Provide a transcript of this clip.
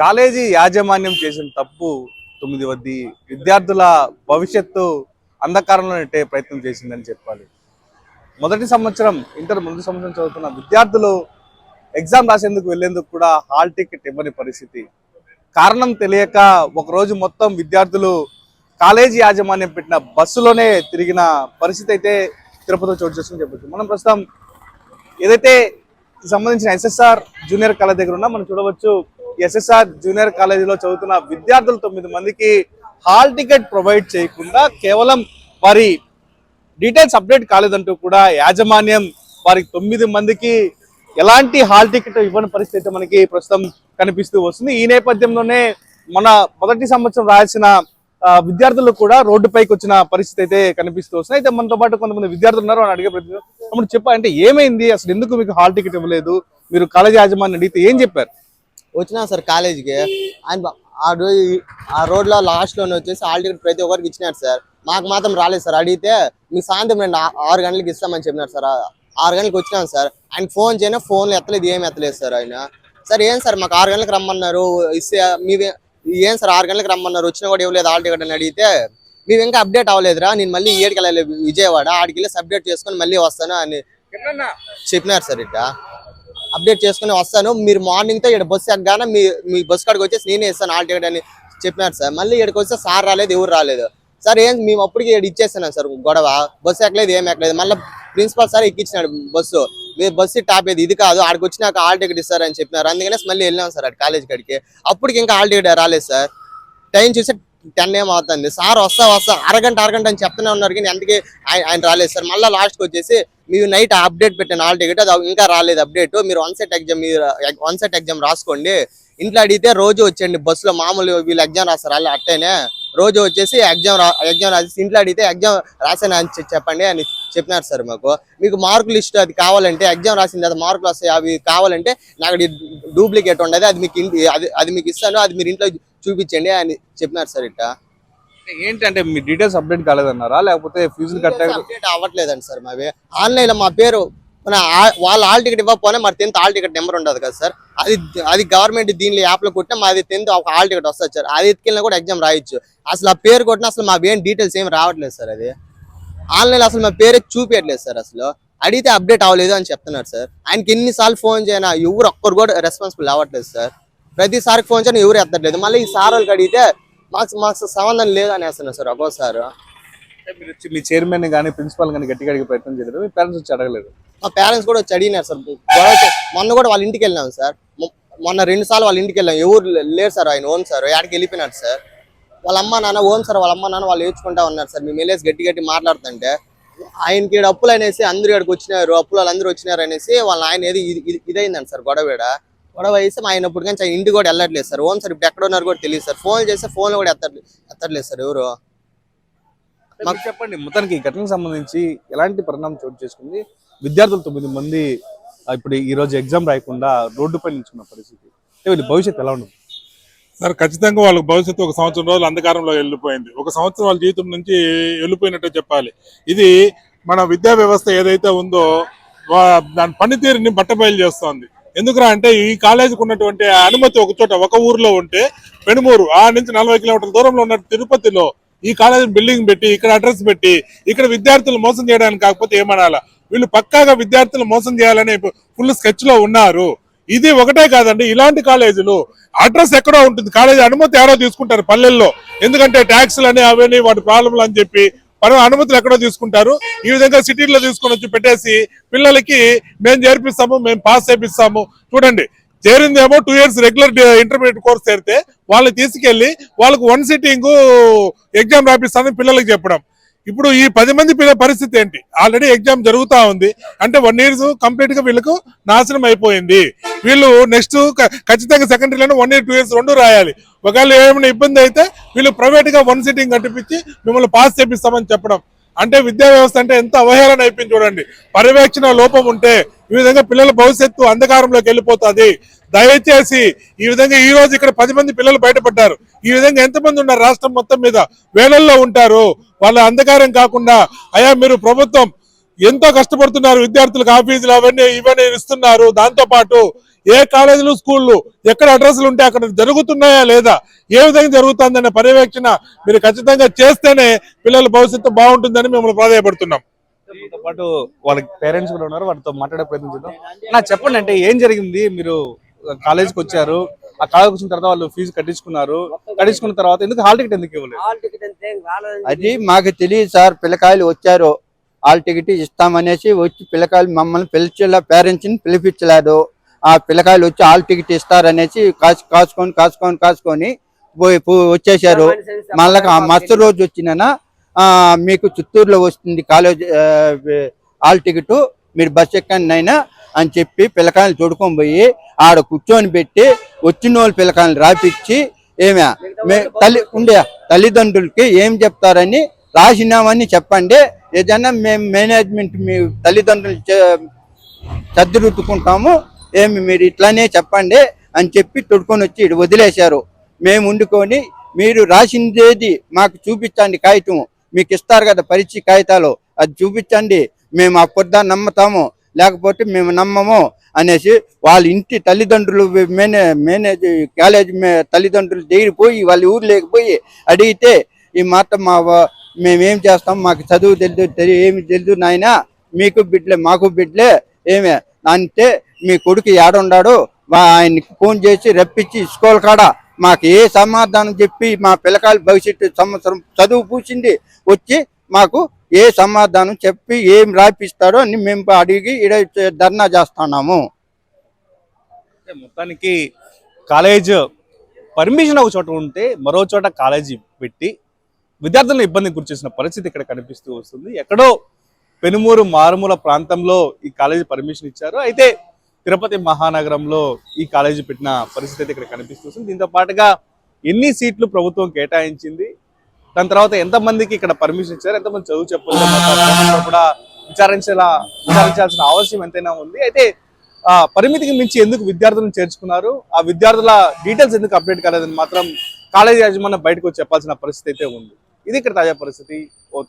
College యాజమాన్యం చేసిన తప్పు తొమ్మిది వద్ది. విద్యార్థుల భవిష్యత్తు అంధకారంలో నెట్టే ప్రయత్నం చేసిందని చెప్పాలి. మొదటి సంవత్సరం ఇంటర్ మొదటి సంవత్సరం చదువుతున్న విద్యార్థులు ఎగ్జామ్ రాసేందుకు వెళ్ళేందుకు కూడా హాల్ టికెట్ ఇవ్వని పరిస్థితి. కారణం తెలియక ఒకరోజు మొత్తం విద్యార్థులు కాలేజీ యాజమాన్యం పెట్టిన బస్సులోనే తిరిగిన పరిస్థితి అయితే తిరుపతిలో చోటు చేసుకుని చెప్పచ్చు. మనం ప్రస్తుతం ఏదైతే సంబంధించిన ఎస్ఎస్ఆర్ జూనియర్ కళ దగ్గర ఉన్నా మనం చూడవచ్చు. ఎస్ఎస్ఆర్ జూనియర్ కాలేజీలో చదువుతున్న విద్యార్థులు తొమ్మిది మందికి హాల్ టికెట్ ప్రొవైడ్ చేయకుండా కేవలం వారి డీటెయిల్స్ అప్డేట్ కాలేదంటూ కూడా యాజమాన్యం వారికి తొమ్మిది మందికి ఎలాంటి హాల్ టికెట్ ఇవ్వని పరిస్థితి అయితే మనకి ప్రస్తుతం కనిపిస్తూ వస్తుంది. ఈ నేపథ్యంలోనే మన మొదటి సంవత్సరం రాసిన విద్యార్థులు కూడా రోడ్డుపైకి వచ్చిన పరిస్థితి అయితే కనిపిస్తూ వస్తుంది. అయితే మనతో పాటు కొంతమంది విద్యార్థులు ఉన్నారు. అని అడిగే ప్రతి అప్పుడు చెప్పంటే ఏమైంది? అసలు ఎందుకు మీకు హాల్ టికెట్ ఇవ్వలేదు? మీరు కాలేజీ యాజమాన్యం అడిగితే ఏం చెప్పారు? వచ్చినా సార్ కాలేజీకి. ఆయన ఆ రోజు ఆ రోడ్లో లాస్ట్లోనే వచ్చేసి హాల్ టికెట్ ప్రతి ఒక్కరికి ఇచ్చినారు సార్. మాకు మాత్రం రాలేదు సార్. అడిగితే మీకు సాయంత్రం రెండు ఆరు గంటలకు ఇస్తామని చెప్పినారు సార్. ఆరు గంటలకు వచ్చినాం సార్. ఆయన ఫోన్ చేయనా ఫోన్లు ఎత్తలేదు ఏం ఎత్తలేదు సార్ ఆయన. సార్ ఏం సార్ మాకు ఆరు గంటలకు రమ్మన్నారు ఇస్తే మీవే ఏం సార్ ఆరు గంటలకు రమ్మన్నారు వచ్చినా కూడా ఇవ్వలేదు హాల్ టికెట్ అని అడిగితే మేము ఇంకా అప్డేట్ అవ్వలేదురా నేను మళ్ళీ ఏడుకెళ్ళాలి విజయవాడ ఆడికి వెళ్ళి అప్డేట్ చేసుకొని మళ్ళీ వస్తాను అని చెప్పినారు సార్ ఇట్లా. అప్డేట్ చేసుకుని వస్తాను. మీరు మార్నింగ్తో ఇక్కడ బస్సు ఎక్కగానే మీ మీ బస్సు కాడికి వచ్చేసి నేనే ఇస్తాను ఆల్ టికెట్ అని చెప్పినారు సార్. మళ్ళీ ఇక్కడికి వస్తే సార్ రాలేదు ఎవరు రాలేదు. సార్ ఏం మేము అప్పటికి ఇక్కడ ఇచ్చేస్తున్నాం సార్ గొడవ. బస్సు ఎక్కలేదు ఏం ఎక్కలేదు. మళ్ళీ ప్రిన్సిపాల్ సార్ ఎక్కించినాడు బస్సు. మీరు బస్సు టాప్ ఏది? ఇది కాదు. ఆడికి వచ్చినాక ఆల్ టికెట్ ఇస్తారని చెప్పినారు. అందుకనే మళ్ళీ వెళ్ళాం సార్ అటు కాలేజ్ కాడికి. అప్పటికి ఇంకా ఆల్ టికెట్ రాలేదు సార్. టైం చూసి టెన్ ఏం అవుతుంది. సార్ వస్తా వస్తా. అరగంట అరగంట అని చెప్తూనే ఉన్నారు కానీ అందుకే ఆయన ఆయన రాలేదు సార్. మళ్ళీ లాస్ట్కి వచ్చేసి మీరు నైట్ అప్డేట్ పెట్టాను ఆల్ టికెట్ అది ఇంకా రాలేదు అప్డేట్ మీరు వన్ సెట్ ఎగ్జామ్ మీరు వన్ సెట్ ఎగ్జామ్ రాసుకోండి. ఇంట్లో అడిగితే రోజు వచ్చేయండి బస్సులో మామూలు వీళ్ళు ఎగ్జామ్ రాస్తారు అలా అట్టేనే. రోజు వచ్చేసి ఎగ్జామ్ రా ఎగ్జామ్ రాసి ఇంట్లో అడిగితే ఎగ్జామ్ రాసాను అని చెప్పండి అని చెప్పినారు సార్ మాకు. మీకు మార్కులు లిస్ట్ అది కావాలంటే ఎగ్జామ్ రాసిన తర్వాత మార్కులు వస్తాయి అవి కావాలంటే నాకు డూప్లికేట్ ఉండదు అది మీకు ఇంటి అది అది మీకు ఇస్తాను అది మీరు ఇంట్లో చూపించండి అని చెప్పినారు సార్ ఇట్లా ఏంటంటే మీ డీటెయిల్స్ అప్డేట్ కాలేదన్నారా? లేకపోతే ఫీజులు అప్డేట్ అవ్వట్లేదండి సార్ మావి. ఆన్లైన్లో మా పేరు మన వాళ్ళ హాల్ టికెట్ ఇవ్వకపోయినా మరి టెన్త్ హాల్ టికెట్ నెంబర్ ఉండదు కదా సార్. అది అది గవర్నమెంట్ దీనిలో యాప్లో కొట్టినా మాది టెన్త్ ఒక హాల్ టికెట్ వస్తుంది సార్. అది ఎత్తుకెళ్ళినా కూడా ఎగ్జామ్ రాయొచ్చు. అసలు ఆ పేరు కొట్టినా అసలు మా ఏం డీటెయిల్స్ ఏం రావట్లేదు సార్ అది. ఆన్లైన్ అసలు మా పేరే చూపించట్లేదు సార్ అసలు. అడిగితే అప్డేట్ అవ్వలేదు అని చెప్తున్నారు సార్. ఆయనకి ఎన్నిసార్లు ఫోన్ చేయనా ఎవరు ఒక్కరు కూడా రెస్పాన్సిబుల్ అవ్వట్లేదు సార్. ప్రతిసారికి ఫోన్ చేయని ఎవరు ఎత్తట్లేదు. మళ్ళీ ఈ సార్ వాళ్ళకి అడిగితే మాకు మాకు సంబంధం లేదు అనేస్తున్నారు సార్ ఒక్కోసారి. మీరు వచ్చి మీ చైర్మన్ కానీ ప్రిన్సిపాల్ కానీ గట్టిగా అడిగే ప్రయత్నం చేయలేదు. మీ పేరెంట్స్ వచ్చి అడగలేదు. మా పేరెంట్స్ కూడా వచ్చి అడిగినారు సార్. గొడవ చే- మొన్న కూడా వాళ్ళ ఇంటికి వెళ్ళాం సార్. మొ- మొన్న రెండు సార్లు వాళ్ళ ఇంటికి వెళ్ళాం. ఎవరు లే- లేరు సార్ ఆయన ఓన్ సార్. ఆడికి వెళ్ళిపోయినారు సార్. వాళ్ళ అమ్మ నాన్న ఓన్ సార్ వాళ్ళ అమ్మ నాన్న వాళ్ళు ఏడ్చుకుంటా ఉన్నారు సార్. మేము వెళ్ళేసి గట్టి గట్టి మాట్లాడుతుంటే ఆయనకి ఈడ అప్పులు అనేసి అందరూ ఇక్కడికి వచ్చినారు అప్పులు వాళ్ళందరూ వచ్చినారు అనేసి వాళ్ళ ఆయన ఏది ఇది- ఇది- ఇదైందండి సార్ గొడవ ఈడ. గొడవ వేసి మా ఆయన ఇప్పుడు కానీ ఇంటికి కూడా వెళ్ళట్లేదు సార్. ఓన్ సార్ ఇప్పుడు ఎక్కడ ఉన్నారు కూడా తెలియదు సార్. ఫోన్ చేస్తే ఫోన్ కూడా ఎత్తట్లేదు ఎత్తట్లేదు సార్ ఎవరు. మాకు చెప్పండి మొత్తానికి ఈ ఘటనకు సంబంధించి ఎలాంటి పరిణామం చోటు చేసుకుంది? విద్యార్థులు తొమ్మిది మంది ఇప్పుడు ఈ రోజు ఎగ్జామ్ రాయకుండా రోడ్డుపై నిల్చున్న పరిస్థితి. అంటే వీళ్ళ భవిష్యత్తు ఎలా ఉంటుంది సార్ ఖచ్చితంగా వాళ్ళ భవిష్యత్తు ఒక సంవత్సరం రోజులు అంధకారంలో వెళ్ళిపోయింది. ఒక సంవత్సరం వాళ్ళ జీవితం నుంచి వెళ్ళిపోయినట్టే చెప్పాలి. ఇది మన విద్యా వ్యవస్థ ఏదైతే ఉందో వా- దాని పనితీరుని బట్టబయలు చేస్తోంది. ఎందుకురా అంటే ఈ కాలేజీకి ఉన్నటువంటి అనుమతి ఒక చోట ఒక ఊర్లో ఉంటే పెనుమూరు ఆ నుంచి నలభై కిలోమీటర్ల దూరంలో ఉన్న తిరుపతిలో ఈ కాలేజీ బిల్డింగ్ పెట్టి ఇక్కడ అడ్రస్ పెట్టి ఇక్కడ విద్యార్థులు మోసం చేయడానికి కాకపోతే ఏమనాలా? వీళ్ళు పక్కాగా విద్యార్థులు మోసం చేయాలని ఫుల్ స్కెచ్లో ఉన్నారు. ఇది ఒకటే కాదండి ఇలాంటి కాలేజీలు అడ్రస్ ఎక్కడో ఉంటుంది. కాలేజీ అనుమతి ఎవరో తీసుకుంటారు పల్లెల్లో. ఎందుకంటే ట్యాక్సులు అని అవన్నీ వాటి ప్రాబ్లంలు అని చెప్పి పని అనుమతులు ఎక్కడో తీసుకుంటారు. ఈ విధంగా సిటీల్లో తీసుకొని వచ్చి పెట్టేసి పిల్లలకి మేము చేర్పిస్తాము మేము పాస్ చేపిస్తాము. చూడండి చేరిందేమో two years regular intermediate course చేరితే వాళ్ళని తీసుకెళ్ళి వాళ్ళకు వన్ సిట్టింగ్ ఎగ్జామ్ రాపిస్తామని పిల్లలకి చెప్పడం. ఇప్పుడు ఈ పది మంది పిల్లల పరిస్థితి ఏంటి? ఆల్రెడీ ఎగ్జామ్ జరుగుతా ఉంది. అంటే వన్ ఇయర్స్ కంప్లీట్గా వీళ్ళకు నాశనం అయిపోయింది. వీళ్ళు నెక్స్ట్ ఖచ్చితంగా సెకండరీలోనే వన్ ఇయర్ టూ ఇయర్స్ రెండు రాయాలి. ఒకవేళ ఏమైనా ఇబ్బంది అయితే వీళ్ళు ప్రైవేట్గా వన్ సిట్టింగ్ కట్టిపించి మిమ్మల్ని పాస్ చేపిస్తామని చెప్పడం. అంటే విద్యా వ్యవస్థ అంటే ఎంత అవహేళన అయిపోయింది చూడండి. పర్యవేక్షణ లోపం ఉంటే ఈ విధంగా పిల్లల భవిష్యత్తు అంధకారంలోకి వెళ్ళిపోతుంది. దయచేసి ఈ విధంగా ఈ రోజు ఇక్కడ పది మంది పిల్లలు బయటపడ్డారు. ఈ విధంగా ఎంతమంది ఉన్నారు? రాష్ట్రం మొత్తం మీద వేలల్లో ఉంటారు. వాళ్ళ అంధకారం కాకుండా అయా మీరు ప్రభుత్వం ఎంతో కష్టపడుతున్నారు. విద్యార్థులకు ఆఫీసులు అవన్నీ ఇవన్నీ ఇస్తున్నారు. దాంతో పాటు ఏ కాలేజీలు స్కూళ్ళు ఎక్కడ అడ్రస్లు ఉంటే అక్కడ జరుగుతున్నాయా లేదా ఏ విధంగా జరుగుతుందనే పర్యవేక్షణ మీరు ఖచ్చితంగా చేస్తేనే పిల్లల భవిష్యత్తు బాగుంటుందని మిమ్మల్ని ప్రాధాయపడుతున్నాం. పాటు వాళ్ళ పేరెంట్స్ కూడా ఉన్నారు వాళ్ళతో మాట్లాడే ప్రయత్నం చేద్దాం. నా చెప్పండి అంటే ఏం జరిగింది? మీరు కాలేజీకి వచ్చారు ఆ కాలేజీకి వచ్చిన తర్వాత వాళ్ళు ఫీజు కట్టించుకున్నారు. కట్టించుకున్న తర్వాత ఎందుకు హాల్ టికెట్ ఎందుకు ఇవ్వలేదు? అది మాకు తెలియదు సార్ పిల్లకాయలు వచ్చారు. హాల్ టికెట్ ఇస్తామనేసి వచ్చి పిల్లకాయలు మమ్మల్ని పిలిచేలా పేరెంట్స్ని పిలిపించలేదు. ఆ పిల్లకాయలు వచ్చి హాల్ టికెట్ ఇస్తారనేసి కాసుకొని కాసుకొని పోయి పో- వచ్చేసారు మళ్ళా ఆ మస్తు రోజు వచ్చినా మీకు చిత్తూరులో వస్తుంది కాలేజ్ ఆ, హాల్ టికెట్ మీరు బస్ ఎక్కండి అయినా అని చెప్పి పిల్లకాయలు తోడుకొని పోయి ఆడ కూర్చొని పెట్టి వచ్చిన వాళ్ళ పిల్లకాయలు రాపిచ్చి ఏమే మే- తల్లి ఉండే తల్లిదండ్రులకి ఏం చెప్తారని రాసినామని చెప్పండి. ఏదైనా మేము మేనేజ్మెంట్ మీ తల్లిదండ్రులు చే- సర్దిరుద్దుకుంటాము ఏమి మీరు ఇట్లానే చెప్పండి అని చెప్పి తొడుకొని వచ్చి వదిలేశారు. మేము ఉండుకొని మీరు రాసిందేది మాకు చూపించండి కాగితం. మీకు ఇస్తారు కదా పరిచి కాగితాలు. అది చూపించండి. మేము ఆ అప్పుడుదా నమ్ముతాము. లేకపోతే మేము నమ్మము అనేసి వాళ్ళ ఇంటి తల్లిదండ్రులు మేనే మేనేజ్ కాలేజ్ తల్లిదండ్రులు దగ్గర పోయి వాళ్ళ ఊరు లేకపోయి అడిగితే ఈ మాట మా మేమేం చేస్తాం? మాకు చదువు తెలియదు తెలియ ఏమి తెలియదు నాయన? మీకు బిడ్డలే మాకు బిడ్డలే. ఏమే? అంటే మీ కొడుకు ఏడున్నాడు వా- ఆయనకి ఫోన్ చేసి రప్పించి స్కూల్ కాడ మాకు ఏ సమాధానం చెప్పి మా పిల్లకాయల భవిష్యత్తు సంవత్సరం చదువు పూసింది వచ్చి మాకు ఏ సమాధానం చెప్పి ఏం రాపిస్తాడో అని మేము అడిగి ఈడ ధర్నా చేస్తున్నాము. మొత్తానికి కాలేజ్ పర్మిషన్ ఒక చోట ఉంటే మరో చోట కాలేజీ పెట్టి విద్యార్థులను ఇబ్బంది గురిచేసిన పరిస్థితి ఇక్కడ కనిపిస్తూ వస్తుంది. ఎక్కడో పెనుమూరు మారుమూల ప్రాంతంలో ఈ కాలేజీ పర్మిషన్ ఇచ్చారు. అయితే తిరుపతి మహానగరంలో ఈ కాలేజీ పెట్టిన పరిస్థితి అయితే ఇక్కడ కనిపిస్తుంది. దీంతో పాటుగా ఎన్ని సీట్లు ప్రభుత్వం కేటాయించింది? దాని తర్వాత ఎంతమందికి ఇక్కడ పర్మిషన్ ఇచ్చారు? ఎంతమంది చదువు చెప్పారు? కూడా విచారించేలా విచారించాల్సిన అవసరం ఎంతైనా ఉంది. అయితే ఆ పరిమితికి మించి ఎందుకు విద్యార్థులను చేర్చుకున్నారు? ఆ విద్యార్థుల డీటెయిల్స్ ఎందుకు అప్డేట్ కాలేదని మాత్రం కాలేజీ యాజమాన్యం బయటకు చెప్పాల్సిన పరిస్థితి అయితే ఉంది. ఇది ఇక్కడ తాజా పరిస్థితి. ఓ